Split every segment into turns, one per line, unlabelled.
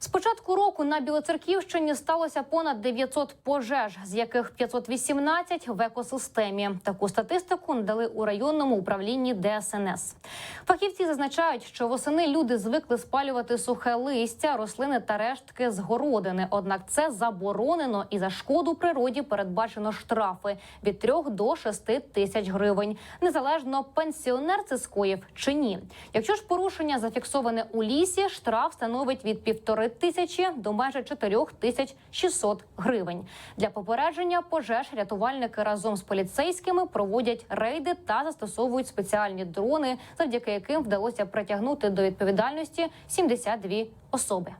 З початку року на Білоцерківщині сталося понад 900 пожеж, з яких 518 в екосистемі. Таку статистику надали у районному управлінні ДСНС. Фахівці зазначають, що восени люди звикли спалювати сухе листя, рослини та рештки з городини. Однак це заборонено і за шкоду природі передбачено штрафи від 3 до 6 тисяч гривень. Незалежно пенсіонер це скоїв чи ні. Якщо ж порушення зафіксоване у лісі, штраф становить від півтори тисячі до майже 4 тисяч 600 гривень. Для попередження пожеж рятувальники разом з поліцейськими проводять рейди та застосовують спеціальні дрони, завдяки яким вдалося притягнути до відповідальності 72 особи.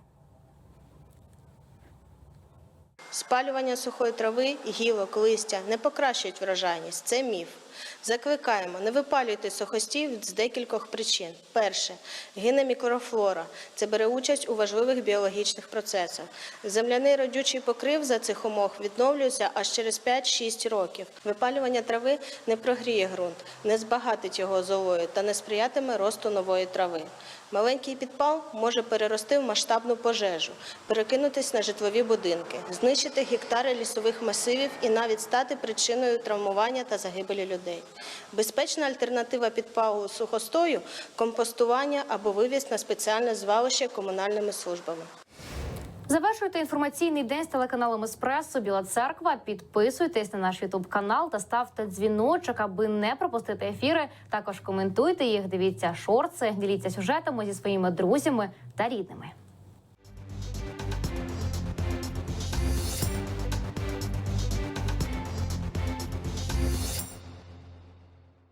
Спалювання сухої трави, гілок, листя не покращують врожайність. Це міф. Закликаємо, не випалюйте сухостій з декількох причин. Перше, гине мікрофлора. Це бере участь у важливих біологічних процесах. Земляний родючий покрив за цих умов відновлюється аж через 5-6 років. Випалювання трави не прогріє ґрунт, не збагатить його золою та не сприятиме росту нової трави. Маленький підпал може перерости в масштабну пожежу, перекинутись на житлові будинки, знищити гектари лісових масивів і навіть стати причиною травмування та загибелі людей. Безпечна альтернатива підпалу сухостою компостування або вивіз на спеціальне звалище комунальними службами.
Завершуйте інформаційний день з телеканалом Еспресо Біла Церква. Підписуйтесь на наш Ютуб канал та ставте дзвіночок, аби не пропустити ефіри. Також коментуйте їх, дивіться шорти, діліться сюжетами зі своїми друзями та рідними.